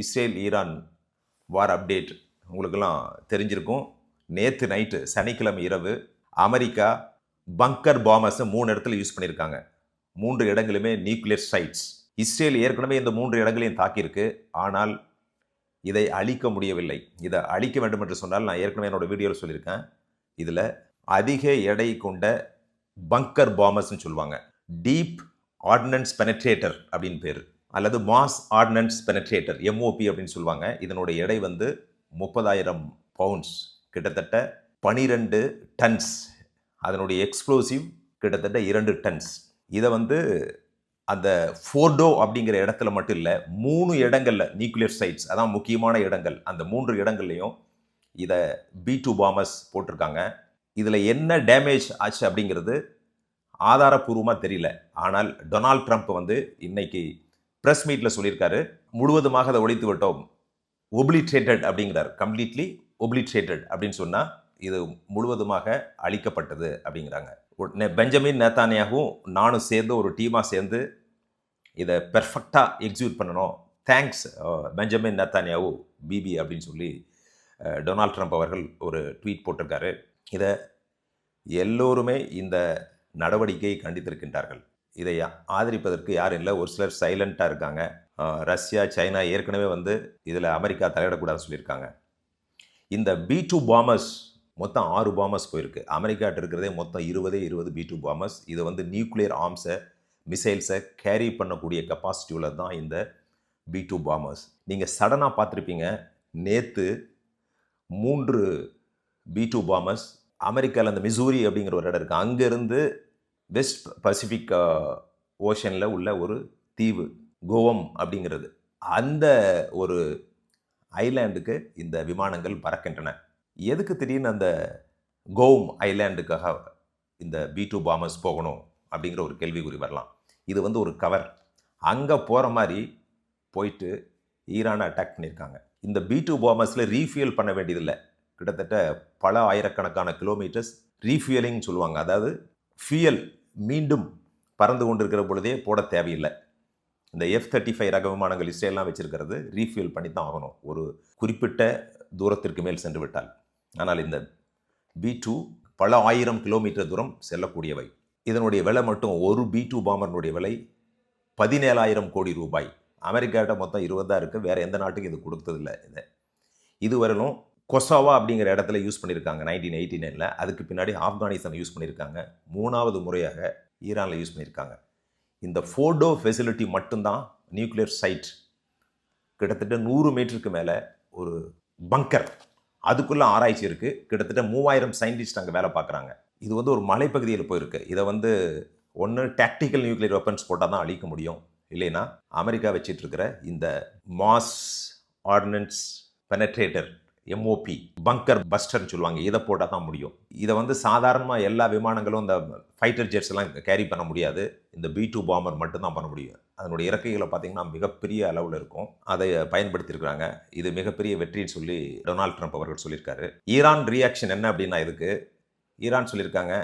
Israel Iran வார் update உங்களுக்கெல்லாம் தெரிஞ்சிருக்கும். நேற்று நைட்டு சனிக்கிழமை இரவு அமெரிக்கா பங்கர் பாமர்ஸை மூணு இடத்துல யூஸ் பண்ணியிருக்காங்க. மூன்று இடங்களுமே நியூக்ளியர் சைட்ஸ். இஸ்ரேல் ஏற்கனவே இந்த மூன்று இடங்களையும் தாக்கியிருக்கு. ஆனால் இதை அழிக்க முடியவில்லை. இதை அழிக்க வேண்டும் என்று சொன்னால் நான் ஏற்கனவே என்னோட வீடியோவில் சொல்லியிருக்கேன். இதில் அதிக எடை கொண்ட பங்கர் பாமர்ஸ்னு சொல்லுவாங்க. டீப் ஆர்டினன்ஸ் பெனட்ரேட்டர் அப்படின்னு பேர். அல்லது மாஸ் ஆர்டினன்ஸ் பெனட்ரேட்டர் எம்ஓபி அப்படின்னு சொல்லுவாங்க. இதனுடைய எடை வந்து முப்பதாயிரம் பவுண்ட்ஸ் கிட்டத்தட்ட பனிரெண்டு டன்ஸ் அதனுடைய எக்ஸ்ப்ளோசிவ் கிட்டத்தட்ட இரண்டு டன்ஸ் இதை வந்து அந்த ஃபோர்டோ அப்படிங்கிற இடத்துல மட்டும் இல்லை மூணு இடங்களில் நியூக்ளியர் சைட்ஸ் அதான் முக்கியமான இடங்கள். அந்த மூன்று இடங்கள்லையும் இதை பி டூ பாமர்ஸ் போட்டிருக்காங்க. இதில் என்ன டேமேஜ் ஆச்சு அப்படிங்கிறது ஆதாரப்பூர்வமாக தெரியல. ஆனால் டொனால்ட் ட்ரம்ப் வந்து இன்னைக்கு ப்ரெஸ் மீட்டில் சொல்லியிருக்காரு. முழுவதுமாக அதை ஒழித்து விட்டோம். ஒப்ளிட்ரேட்டட் அப்படிங்கிறார். கம்ப்ளீட்லி ஒப்ளிட்ரேட்டட் அப்படின்னு சொன்னால் இது முழுவதுமாக அழிக்கப்பட்டது அப்படிங்கிறாங்க. பெஞ்சமின் நேத்தானியாகவும் நானும் சேர்ந்து ஒரு டீமாக சேர்ந்து இதை பெர்ஃபெக்டாக எக்ஸிக்யூட் பண்ணணும். தேங்க்ஸ் பெஞ்சமின் நேத்தானியாவு பிபி அப்படின்னு சொல்லி டொனால்ட் ட்ரம்ப் அவர்கள் ஒரு ட்வீட் போட்டிருக்காரு. இதை எல்லோருமே இந்த நடவடிக்கையை கண்டித்திருக்கின்றார்கள். இதை ஆதரிப்பதற்கு யாரும் இல்லை. ஒரு சிலர் சைலண்ட்டாக இருக்காங்க. ரஷ்யா சைனா ஏற்கனவே வந்து இதில் அமெரிக்கா தலையிடக்கூடாதுன்னு சொல்லியிருக்காங்க. இந்த பி டூ பாமர்ஸ் மொத்தம் ஆறு பாமர்ஸ் போயிருக்கு. அமெரிக்காட்ட இருக்கிறதே மொத்தம் இருபதே இருபது பி டூ பாமர்ஸ் இது வந்து நியூக்ளியர் ஆர்ம்ஸை மிசைல்ஸை கேரி பண்ணக்கூடிய கெப்பாசிட்டி தான் இந்த பி டூ பாமர்ஸ் நீங்கள் சடனாக பார்த்துருப்பீங்க நேற்று மூன்று பி டூ பாமர்ஸ் அமெரிக்காவில் அந்த மிசூரி அப்படிங்கிற ஒரு இடம் இருக்குது அங்கேருந்து வெஸ்ட் பசிபிக் ஓஷனில் உள்ள ஒரு தீவு கோவம் அப்படிங்கிறது. அந்த ஒரு ஐலாண்டுக்கு இந்த விமானங்கள் பறக்கின்றன. எதுக்கு திடீர்னு அந்த கோவம் ஐலாண்டுக்காக இந்த பி டூ பாமர்ஸ் போகணும் அப்படிங்கிற ஒரு கேள்விக்குறி வரலாம். இது வந்து ஒரு கவர் அங்கே போகிற மாதிரி போயிட்டு ஈரானை அட்டாக் பண்ணியிருக்காங்க. இந்த பி டூ பாமர்ஸில் ரீஃபியூல் பண்ண வேண்டியதில்லை. கிட்டத்தட்ட பல ஆயிரக்கணக்கான கிலோமீட்டர்ஸ் ரீஃபியூலிங் சொல்லுவாங்க. அதாவது ஃபியல் மீண்டும் பறந்து கொண்டிருக்கிற பொழுதே போட தேவையில்லை. இந்த எஃப் தேர்ட்டி ஃபைவ் ரக விமானங்கள் இஸ்ரேல்லாம் வச்சிருக்கிறது ரீஃபியூல் பண்ணி தான் ஆகணும். ஒரு குறிப்பிட்ட தூரத்திற்கு மேல் சென்று விட்டால். ஆனால் இந்த பி டூ பல ஆயிரம் கிலோமீட்டர் தூரம் செல்லக்கூடியவை. இதனுடைய விலை மட்டும் ஒரு பி டூ பாம்பர்னுடைய விலை பதினேழாயிரம் கோடி ரூபாய். அமெரிக்காட்ட மொத்தம் இருபதாக இருக்குது வேறு எந்த நாட்டுக்கும் இது கொடுத்ததில்ல. இதை. இதுவரையிலும் கொசாவா அப்படிங்கிற இடத்துல யூஸ் பண்ணியிருக்காங்க நைன்டீன் எயிட்டி நைனில் அதுக்கு பின்னாடி ஆப்கானிஸ்தான் யூஸ் பண்ணியிருக்காங்க மூணாவது முறையாக ஈரானில் யூஸ் பண்ணியிருக்காங்க இந்த ஃபோர்டோ ஃபெசிலிட்டி மட்டும்தான் நியூக்ளியர் சைட் கிட்டத்தட்ட நூறு மீட்டருக்கு மேலே ஒரு பங்கர் அதுக்குள்ளே ஆராய்ச்சி இருக்குது கிட்டத்தட்ட மூவாயிரம் சயின்டிஸ்ட் அங்கே வேலை பார்க்குறாங்க. இது வந்து ஒரு மலைப்பகுதியில் போயிருக்கு. இதை வந்து ஒன்று டாக்டிக்கல் நியூக்ளியர் வெப்பன்ஸ் போட்டால் தான் அழிக்க முடியும். இல்லைன்னா அமெரிக்கா வச்சிட்ருக்கிற இந்த mass ordnance penetrator MOP bunker பஸ்டர்னு சொல்லுவாங்க. இதை போட்டால் தான் முடியும். இதை வந்து சாதாரணமாக எல்லா விமானங்களும் இந்த ஃபைட்டர் ஜெட்ஸ் எல்லாம் கேரி பண்ண முடியாது. இந்த பி டூ பாம்பர் மட்டும்தான் பண்ண முடியும். அதனுடைய இறக்கைகளை பார்த்தீங்கன்னா மிகப்பெரிய அளவில் இருக்கும். அதை பயன்படுத்தியிருக்கிறாங்க. இது மிகப்பெரிய வெற்றின்னு சொல்லி டொனால்ட் ட்ரம்ப் அவர்கள் சொல்லியிருக்காரு. ஈரான் ரியாக்ஷன் என்ன அப்படின்னா இதுக்கு. ஈரான் சொல்லியிருக்காங்க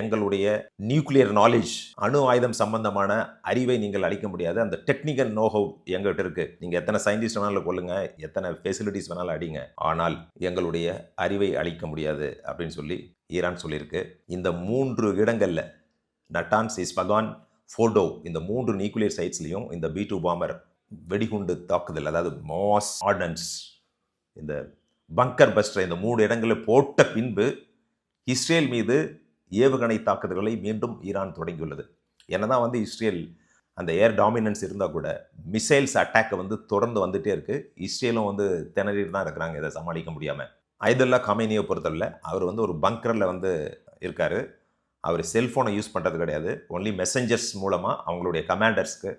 எங்களுடைய நியூக்ளியர் நாலேஜ் அணு ஆயுதம் சம்பந்தமான அறிவை நீங்கள் அளிக்க முடியாது. அந்த டெக்னிக்கல் நோஹவ் எங்கள்கிட்ட இருக்கு. நீங்க எத்தனை சயின்டிஸ்ட் வேணாலும் கொள்ளுங்க எத்தனை ஃபெசிலிட்டிஸ் வேணாலும் அடிங்க. ஆனால் எங்களுடைய அறிவை அளிக்க முடியாது அப்படின்னு சொல்லி ஈரான் சொல்லியிருக்கு. இந்த மூன்று இடங்கள்ல நட்டான்ஸ் இஸ்பகான் ஃபோடோ இந்த மூன்று நியூக்ளியர் சைட்ஸ்லையும் இந்த பி டூ பாமர் வெடிகுண்டு தாக்குதல் அதாவது மாஸ் ஆர்டன்ஸ் இந்த பங்கர் பஸ்டர் இந்த மூணு இடங்களில் போட்ட பின்பு இஸ்ரேல் மீது ஏவுகணை தாக்குதல்களை மீண்டும் ஈரான் தொடங்கியுள்ளது. என்னதான் வந்து இஸ்ரேல் அந்த ஏர் டாமினன்ஸ் இருந்தால் கூட மிசைல்ஸ் அட்டாக்கை வந்து தொடர்ந்து வந்துட்டே இருக்கு. இஸ்ரேலும் வந்து திணறிட்டு தான் இருக்கிறாங்க இதை சமாளிக்க முடியாமல் ஐதுல்லா கமேனியை பொறுத்தவரையில் அவர் வந்து ஒரு பங்கரில் வந்து இருக்கார். அவர் செல்ஃபோனை யூஸ் பண்ணுறது கிடையாது. ஒன்லி மெசஞ்சர்ஸ் மூலமாக அவங்களுடைய கமாண்டர்ஸ்க்கு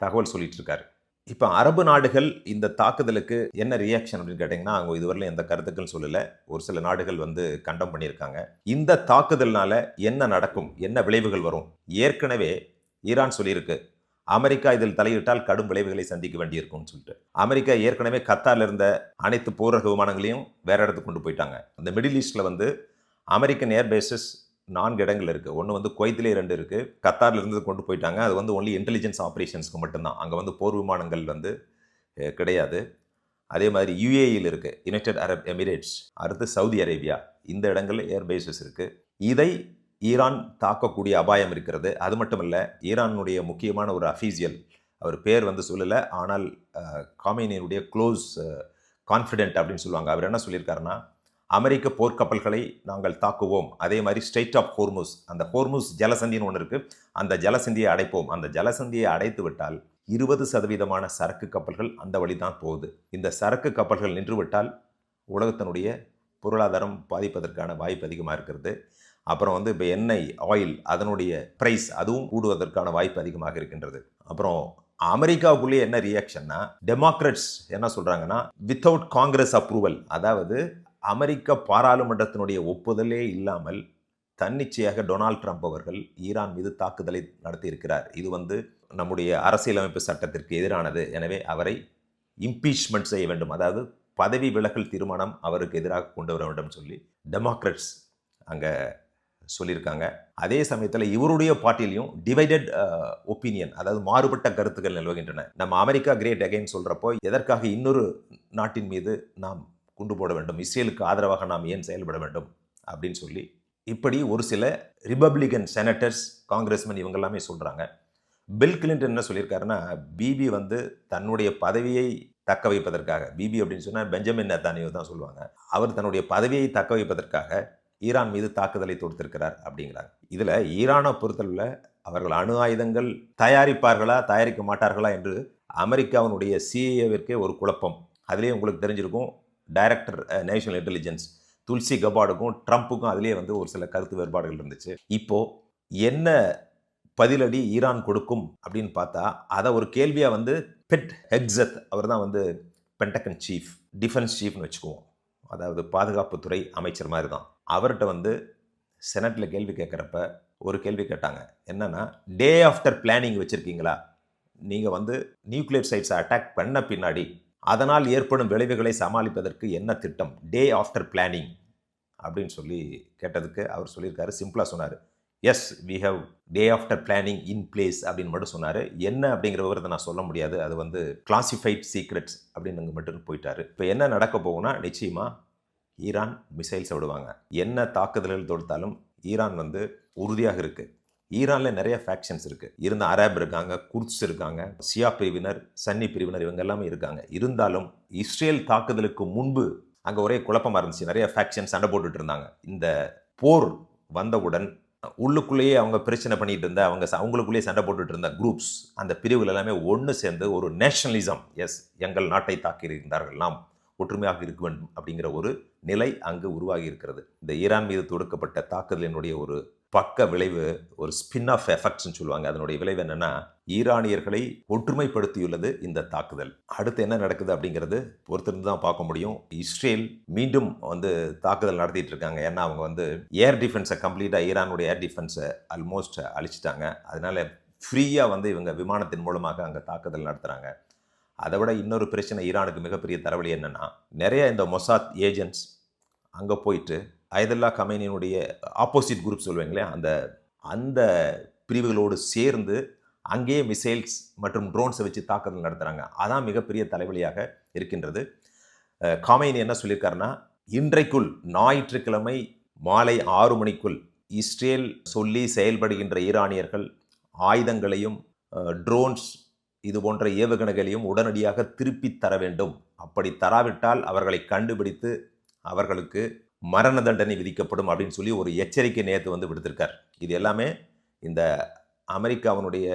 தகவல் சொல்லிகிட்டு இருக்காரு. இப்போ அரபு நாடுகள் இந்த தாக்குதலுக்கு என்ன ரியாக்ஷன் அப்படின்னு கேட்டிங்கன்னா அவங்க இதுவரையிலும் எந்த கருத்துக்கள் சொல்லலை. ஒரு சில நாடுகள் வந்து கண்டம் பண்ணியிருக்காங்க. இந்த தாக்குதல்னால என்ன நடக்கும்? என்ன விளைவுகள் வரும்? ஏற்கனவே ஈரான் சொல்லியிருக்கு அமெரிக்கா இதில் தலையிட்டால் கடும் விளைவுகளை சந்திக்க வேண்டியிருக்கும்னு சொல்லிட்டு. அமெரிக்கா ஏற்கனவே கத்தாரில் இருந்த அனைத்து போரக விமானங்களையும் வேற இடத்துக்கு கொண்டு போயிட்டாங்க. அந்த மிடில் ஈஸ்டில் வந்து அமெரிக்கன் ஏர்பேசஸ் நான்கு இடங்கள் இருக்குது ஒன்று வந்து குவைத்திலே ரெண்டு இருக்குது கத்தார்லேருந்து கொண்டு போயிட்டாங்க. அது வந்து ஒன்லி இன்டெலிஜென்ஸ் ஆப்ரேஷன்ஸ்க்கு மட்டும்தான். அங்கே வந்து போர் விமானங்கள் வந்து கிடையாது. அதே மாதிரி யுஏஇயில் இருக்குது யுனைடெட் அரப் எமிரேட்ஸ் அடுத்து சவுதி அரேபியா இந்த இடங்களில் ஏர் பேசஸ் இருக்குது இதை ஈரான் தாக்கக்கூடிய அபாயம் இருக்கிறது. அது மட்டும் இல்லை ஈரானுடைய முக்கியமான ஒரு அஃபீசியல் அவர் பேர் வந்து சொல்லலை. ஆனால் காமினியனுடைய க்ளோஸ் கான்ஃபிடென்ட் அப்படின்னு சொல்லுவாங்க. அவர் என்ன சொல்லியிருக்காருன்னா அமெரிக்க போர்க்கப்பல்களை நாங்கள் தாக்குவோம். அதே மாதிரி ஸ்ட்ரெயிட் ஆஃப் ஹோர்முஸ் அந்த ஹோர்முஸ் ஜலசந்தின்னு ஒன்று இருக்குது அந்த ஜலசந்தியை அடைப்போம். அந்த ஜலசந்தியை அடைத்து விட்டால் இருபது சதவீதமான சரக்கு கப்பல்கள் அந்த வழி தான் போகுது. இந்த சரக்கு கப்பல்கள் நின்றுவிட்டால் உலகத்தினுடைய பொருளாதாரம் பாதிப்பதற்கான வாய்ப்பு அதிகமாக இருக்கிறது. அப்புறம் வந்து இப்போ எண்ணெய் ஆயில் அதனுடைய ப்ரைஸ் அதுவும் கூடுவதற்கான வாய்ப்பு அதிகமாக இருக்கின்றது. அப்புறம் அமெரிக்காவுக்குள்ளேயே என்ன ரியாக்ஷன்னா டெமோக்ரட்ஸ் என்ன சொல்கிறாங்கன்னா வித்தவுட் காங்கிரஸ் அப்ரூவல் அதாவது அமெரிக்க பாராளுமன்றத்தினுடைய ஒப்புதலே இல்லாமல் தன்னிச்சையாக டொனால்ட் ட்ரம்ப் அவர்கள் ஈரான் மீது தாக்குதலை நடத்தியிருக்கிறார். இது வந்து நம்முடைய அரசியலமைப்பு சட்டத்திற்கு எதிரானது. எனவே அவரை இம்பீச்மெண்ட் செய்ய வேண்டும். அதாவது பதவி விலகல் தீர்மானம் அவருக்கு எதிராக கொண்டு வர வேண்டும் சொல்லி டெமோக்ரட்ஸ் அங்கே சொல்லியிருக்காங்க. அதே சமயத்தில் இவருடைய பார்ட்டிலையும் டிவைடட் ஒப்பீனியன் அதாவது மாறுபட்ட கருத்துக்கள் நிலவுகின்றன. நம்ம அமெரிக்கா கிரேட் அகைன் சொல்கிறப்போ எதற்காக இன்னொரு நாட்டின் மீது நாம் குண்டு போட வேண்டும் இஸ்ரேலுக்கு ஆதரவாக நாம் ஏன் செயல்பட வேண்டும்? அப்படின்னு சொல்லி இப்படி ஒரு சில ரிபப்ளிகன் செனட்டர்ஸ் காங்கிரஸ்மேன் இவங்க எல்லாமே சொல்கிறாங்க பில் கிளின்டன் என்ன சொல்லியிருக்காருன்னா பிபி வந்து தன்னுடைய பதவியை தக்க வைப்பதற்காக பிபி அப்படின்னு சொன்னால் பெஞ்சமின் நெத்தானியோ தான் சொல்லுவாங்க. அவர் தன்னுடைய பதவியை தக்க வைப்பதற்காக ஈரான் மீது தாக்குதலை தொடுத்திருக்கிறார் அப்படிங்கிறாங்க. இதில் ஈரானை பொறுத்தளவில் அவர்கள் அணு ஆயுதங்கள் தயாரிப்பார்களா தயாரிக்க மாட்டார்களா என்று அமெரிக்காவினுடைய சிஏவிற்கே ஒரு குழப்பம். அதிலே உங்களுக்கு தெரிஞ்சிருக்கும் டைரக்டர் நேஷனல் இன்டெலிஜென்ஸ் துல்சி கபாடுக்கும் ட்ரம்ப்புக்கும் அதுலேயே வந்து ஒரு சில கருத்து வேறுபாடுகள் இருந்துச்சு. இப்போது என்ன பதிலடி ஈரான் கொடுக்கும் அப்படின்னு பார்த்தா அதை ஒரு கேள்வியாக வந்து பெட் ஹெக்ஸத் அவர் தான் வந்து பென்டகன் சீஃப் டிஃபென்ஸ் சீஃப்னு வச்சுக்குவோம். அதாவது பாதுகாப்புத்துறை அமைச்சர் மாதிரி தான். அவர்கிட்ட வந்து செனட்டில் கேள்வி கேட்குறப்ப ஒரு கேள்வி கேட்டாங்க. என்னென்னா டே ஆஃப்டர் பிளானிங் வச்சுருக்கீங்களா? நீங்கள் வந்து நியூக்ளியர் சைட்ஸை அட்டாக் பண்ண பின்னாடி அதனால் ஏற்படும் விளைவுகளை சமாளிப்பதற்கு என்ன திட்டம்? டே ஆஃப்டர் பிளானிங் அப்படின்னு சொல்லி கேட்டதுக்கு அவர் சொல்லியிருக்காரு. சிம்பிளாக சொன்னார். Yes we have day after planning in place அப்படின்னு மட்டும் சொன்னார். என்ன அப்படிங்கிற விவரத்தை நான் சொல்ல முடியாது. அது வந்து கிளாசிஃபைட் சீக்ரெட்ஸ் அப்படின்னு மட்டும் போயிட்டாரு. இப்போ என்ன நடக்க போகும்னா நிச்சயமாக ஈரான் மிசைல்ஸை விடுவாங்க. என்ன தாக்குதல்கள் தொடுத்தாலும் ஈரான் வந்து உறுதியாக இருக்குது ஈரானில் நிறைய ஃபேக்ஷன்ஸ் இருக்குது இருந்த அரேப் இருக்காங்க குர்த்ஸ் இருக்காங்க சியா பிரிவினர் சன்னி பிரிவினர் இவங்க எல்லாமே இருக்காங்க. இருந்தாலும் இஸ்ரேல் தாக்குதலுக்கு முன்பு அங்கே ஒரே குழப்பமாக இருந்துச்சு. நிறைய ஃபேக்ஷன் சண்டை போட்டுட்டு இருந்தாங்க. இந்த போர் வந்தவுடன் உள்ளுக்குள்ளேயே அவங்க பிரச்சனை பண்ணிட்டு இருந்த அவங்க அவங்களுக்குள்ளேயே சண்டை போட்டுட்டு இருந்த குரூப்ஸ் அந்த பிரிவுகள் எல்லாமே ஒன்று சேர்ந்து ஒரு நேஷனலிசம் எஸ் எங்கள் நாட்டை தாக்கியிருந்தார்கள் நாம் ஒற்றுமையாக இருக்க வேண்டும் அப்படிங்கிற ஒரு நிலை அங்கு உருவாகி இருக்கிறது. இந்த ஈரான் மீது தொடுக்கப்பட்ட தாக்குதலினுடைய ஒரு பக்க விளைவு ஒரு ஸ்பின் ஆஃப் எஃபெக்ட்ஸ்னு சொல்லுவாங்க. அதனுடைய விளைவு என்னன்னா ஈரானியர்களை ஒற்றுமைப்படுத்தியுள்ளது இந்த தாக்குதல். அடுத்து என்ன நடக்குது அப்படிங்கிறது பொறுத்திருந்து தான் பார்க்க முடியும். இஸ்ரேல் மீண்டும் வந்து தாக்குதல் நடத்திட்டு இருக்காங்க. ஏன்னா அவங்க வந்து ஏர் டிஃபென்ஸை கம்ப்ளீட்டாக ஈரானுடைய ஏர் டிஃபென்ஸை ஆல்மோஸ்ட் அழிச்சிட்டாங்க. அதனால ஃப்ரீயாக வந்து இவங்க விமானத்தின் மூலமாக அங்கே தாக்குதல் நடத்துகிறாங்க அதை விட இன்னொரு பிரச்சனை ஈரானுக்கு மிகப்பெரிய தலைவலி என்னென்னா நிறைய இந்த மொசாத் ஏஜென்ட்ஸ் அங்கே போயிட்டு அயதுல்லா கமேனியினுடைய ஆப்போசிட் குரூப் சொல்லுவாங்களே அந்த அந்த பிரிவுகளோடு சேர்ந்து அங்கேயே மிசைல்ஸ் மற்றும் ட்ரோன்ஸை வச்சு தாக்குதல் நடத்துகிறாங்க அதான் மிகப்பெரிய தலைவலியாக இருக்கின்றது. அஹ் காமைனி என்ன சொல்லியிருக்காருன்னா இன்றைக்குள் ஞாயிற்றுக்கிழமை மாலை ஆறு மணிக்குள் இஸ்ரேல் சொல்லி செயல்படுகின்ற ஈரானியர்கள் ஆயுதங்களையும் ட்ரோன்ஸ் இது போன்ற ஏவுகணைகளையும் உடனடியாக திருப்பி தர வேண்டும். அப்படி தராவிட்டால் அவர்களை கண்டுபிடித்து அவர்களுக்கு மரண தண்டனை விதிக்கப்படும் அப்படின்னு சொல்லி ஒரு எச்சரிக்கை நேற்று வந்து விடுத்திருக்கார். இது எல்லாமே இந்த அமெரிக்காவினுடைய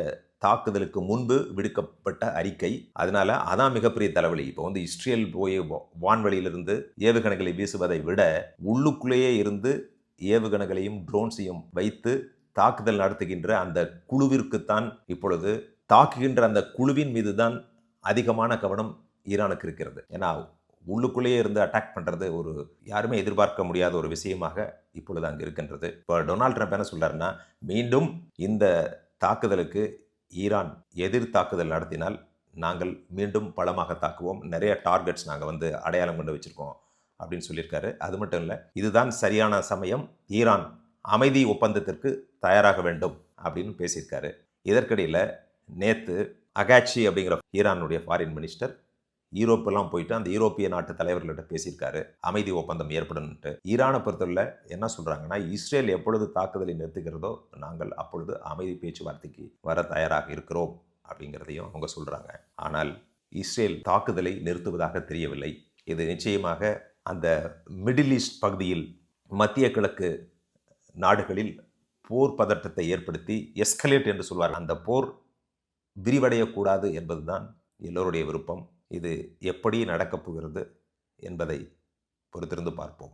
தாக்குதலுக்கு முன்பு விடுக்கப்பட்ட அறிக்கை. அதனால அதான் மிகப்பெரிய தலைவலி. இப்போ வந்து இஸ்ரேல் போய் வான்வெளியிலிருந்து ஏவுகணைகளை வீசுவதை விட உள்ளுக்குள்ளேயே இருந்து ஏவுகணைகளையும் ட்ரோன்ஸையும் வைத்து தாக்குதல் நடத்துகின்ற அந்த குழுவிற்குத்தான் இப்பொழுது தாக்குகின்ற அந்த குழுவின் மீது தான் அதிகமான கவனம் ஈரானுக்கு இருக்கிறது. ஏன்னா உள்ளுக்குள்ளேயே இருந்து அட்டாக் பண்ணுறது ஒரு யாருமே எதிர்பார்க்க முடியாத ஒரு விஷயமாக இப்பொழுது அங்கே இருக்கின்றது. இப்போ டொனால்ட் ட்ரம்ப் என்ன சொல்கிறாருன்னா மீண்டும் இந்த தாக்குதலுக்கு ஈரான் எதிர் தாக்குதல் நடத்தினால் நாங்கள் மீண்டும் பலமாக தாக்குவோம். நிறைய டார்கெட்ஸ் நாங்கள் வந்து அடையாளம் கொண்டு வச்சுருக்கோம் அப்படின்னு சொல்லியிருக்காரு. அது மட்டும் இல்லை இதுதான் சரியான சமயம். ஈரான் அமைதி ஒப்பந்தத்திற்கு தயாராக வேண்டும் அப்படின்னு பேசியிருக்காரு. இதற்கிடையில் நேற்று அகாச்சி அப்படிங்கிற ஈரானுடைய ஃபாரின் மினிஸ்டர் யூரோப்பெல்லாம் போயிட்டு அந்த யூரோப்பிய நாட்டு தலைவர்கள்ட்ட பேசியிருக்காரு. அமைதி ஒப்பந்தம் ஏற்படும்ட்டு ஈரானை பொறுத்தவரை என்ன சொல்கிறாங்கன்னா இஸ்ரேல் எப்பொழுது தாக்குதலை நிறுத்துகிறதோ நாங்கள் அப்பொழுது அமைதி பேச்சுவார்த்தைக்கு வர தயாராக இருக்கிறோம் அப்படிங்கிறதையும் அவங்க சொல்கிறாங்க ஆனால் இஸ்ரேல் தாக்குதலை நிறுத்துவதாக தெரியவில்லை. இது நிச்சயமாக அந்த மிடில் ஈஸ்ட் பகுதியில் மத்திய கிழக்கு நாடுகளில் போர் பதட்டத்தை ஏற்படுத்தி எஸ்கலேட் என்று சொல்வார் அந்த போர் விரிவடையக்கூடாது என்பதுதான் எல்லோருடைய விருப்பம். இது எப்படி நடக்கப் போகிறது என்பதை பொறுத்திருந்து பார்ப்போம்.